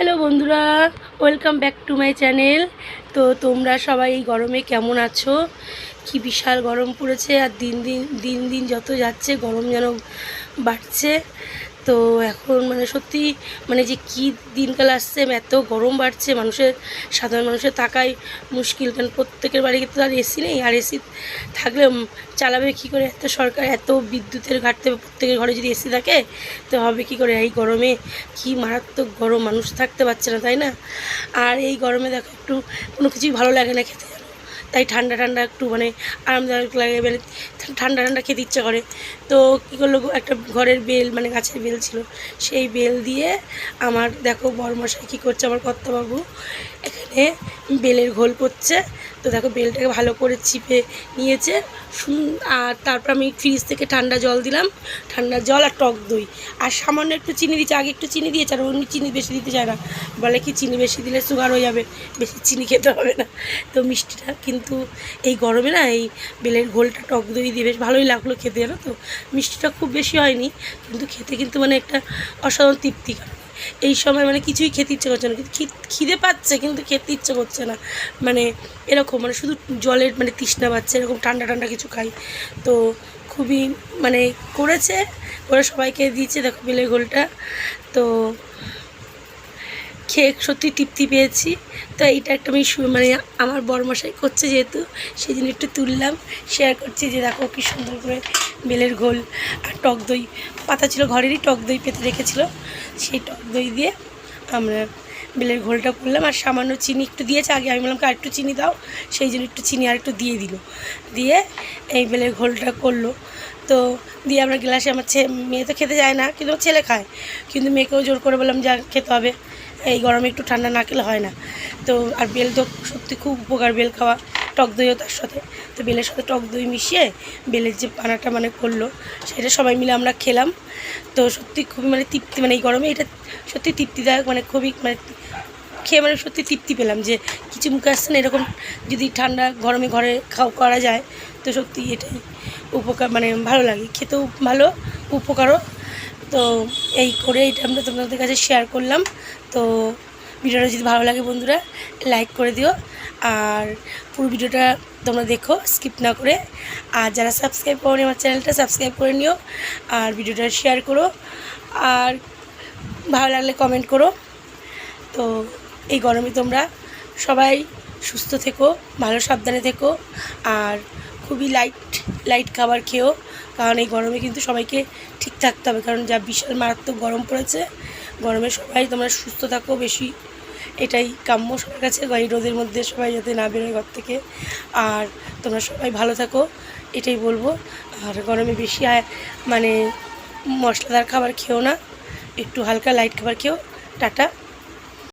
Hello বন্ধুরা, welcome back to my channel. তো তোমরা সবাই এই গরমে কেমন আছো? কি বিশাল গরম পড়েছে আর দিন দিন দিন দিন যত যাচ্ছে, গরম যেন বাড়ছে। তো এখন মানে সত্যি মানে যে কি দিনকাল আসছে এত গরম বাড়ছে, মানুষের, সাধারণ মানুষের থাকাই মুশকিল। কারণ প্রত্যেকের বাড়িতে তো আর এসি নেই, আর এসি থাকলে চালাবে কী করে? এত সরকার, এত বিদ্যুতের ঘাটতে প্রত্যেকের ঘরে যদি এসি থাকে, তো হবে কী করে? এই গরমে কি মারাত্মক গরম, মানুষ থাকতে পারছে না, তাই না? আর এই গরমে দেখো একটু কোনো কিছুই ভালো লাগে না খেতে। তাই ঠান্ডা ঠান্ডা একটু মানে আরামদায়ক লাগে বেলে ঠান্ডা ঠান্ডা খেতে ইচ্ছা করে। তো কী করল, একটা ঘরের বেল মানে গাছের বেল ছিল, সেই বেল দিয়ে আমার, দেখো বড়মশাই কী করছে, আমার কর্তাবাবু এখানে বেলের ঘোল করছে তো দেখো বেলটাকে ভালো করে চিপে নিয়েছে। আর তারপর আমি ফ্রিজ থেকে ঠান্ডা জল দিলাম। ঠান্ডা জল আর টক দই। আর সামান্য একটু চিনি দিচ্ছে আগে একটু চিনি দিয়েছে, আর অন্য চিনি বেশি দিতে চায় না। বলে কি, চিনি বেশি দিলে সুগার হয়ে যাবে, বেশি চিনি খেতে হবে না। তো মিষ্টিটা কিন্তু এই গরমে না, এই বেলের ঘোলটা টক দই দিয়ে বেশ ভালোই লাগল খেতে জানো তো? মিষ্টিটা খুব বেশি হয়নি, কিন্তু খেতে কিন্তু মানে একটা অসাধারণ তৃপ্তিকর এই সময় মানে কিছুই খেতে ইচ্ছে করছে না। খিদে পাচ্ছে, কিন্তু খেতে ইচ্ছে করছে না। মানে এরকম মানে শুধু জলের মানে তৃষ্ণা পাচ্ছে, এরকম ঠান্ডা ঠান্ডা কিছু খাই। তো খুবই মানে করেছে করে সবাইকে দিয়েছে, দেখো বেলের গোলটা তো খেয়ে সত্যি তৃপ্তি পেয়েছি। তো এইটা একটা আমি মানে আমার বড়মশাই করছে যেহেতু জন্য একটু তুললাম শেয়ার করছি যে দেখো কি সুন্দর করে বেলের ঘোল আর টক দই, পাতা ছিল ঘরেরই টক দই পেতে রেখেছিল, সেই টক দই দিয়ে আমরা বেলের ঘোলটা করলাম। আর সামান্য চিনি একটু দিয়েছে, আগে আমি বললাম আর একটু চিনি দাও, সেই জন্য একটু চিনি আর একটু দিয়ে দিল। দিয়ে এই বেলের ঘোলটা করল। তো দিয়ে আমরা গ্লাসে, আমার মেয়ে তো খেতে যায় না, কিন্তু ছেলে খায়। কিন্তু মেয়েকেও জোর করে বললাম, যা খেতে হবে। এই গরমে একটু ঠান্ডা না খেলে হয় না। তো আর বেল তো সত্যি খুব উপকার, বেল খাওয়া, টক দইও তার সাথে। তো বেলের সাথে টক দই মিশিয়ে বেলের যে পানাটা মানে করল, সেটা সবাই মিলে আমরা খেলাম। তো সত্যি খুবই মানে তৃপ্তি মানে এই গরমে এটা সত্যি তৃপ্তিদায়ক মানে খুবই মানে খেয়ে মানে সত্যি তৃপ্তি পেলাম যে কিছু মুখে আসছে না, এরকম যদি ঠান্ডা গরমে ঘরে খাওয়া করা যায়, তো সত্যি এটাই উপকার মানে ভালো লাগে। খেতেও ভালো, উপকারও। তো এই করে এটা আমরা তোমাদের কাছে শেয়ার করলাম। তো ভিডিওটা যদি ভালো লাগে বন্ধুরা লাইক করে দিও। আর পুরো ভিডিওটা তোমরা দেখো স্কিপ না করে। আর যারা সাবস্ক্রাইব করো আমার চ্যানেলটা সাবস্ক্রাইব করে নিও। আর ভিডিওটা শেয়ার করো। আর ভালো লাগলে কমেন্ট করো। তো এই গরমে তোমরা সবাই সুস্থ থেকো, ভালো সাবধানে থেকো। আর খুবই লাইট লাইট খাবার খেও। কারণ এই গরমে কিন্তু সবাইকে ঠিক থাকতে হবে, কারণ যা বিশাল মারাত্মক গরম পড়েছে, গরমে সবাই তোমরা সুস্থ থাকো বেশি, এটাই কাম্য সবার কাছে এই রোদের মধ্যে সবাই যাতে না বেরোয় ঘর থেকে, আর তোমরা সবাই ভালো থাকো, এটাই বলব, আর গরমে বেশি মানে মশলাদার খাবার খেও না, একটু হালকা লাইট খাবার খেও, টাটা।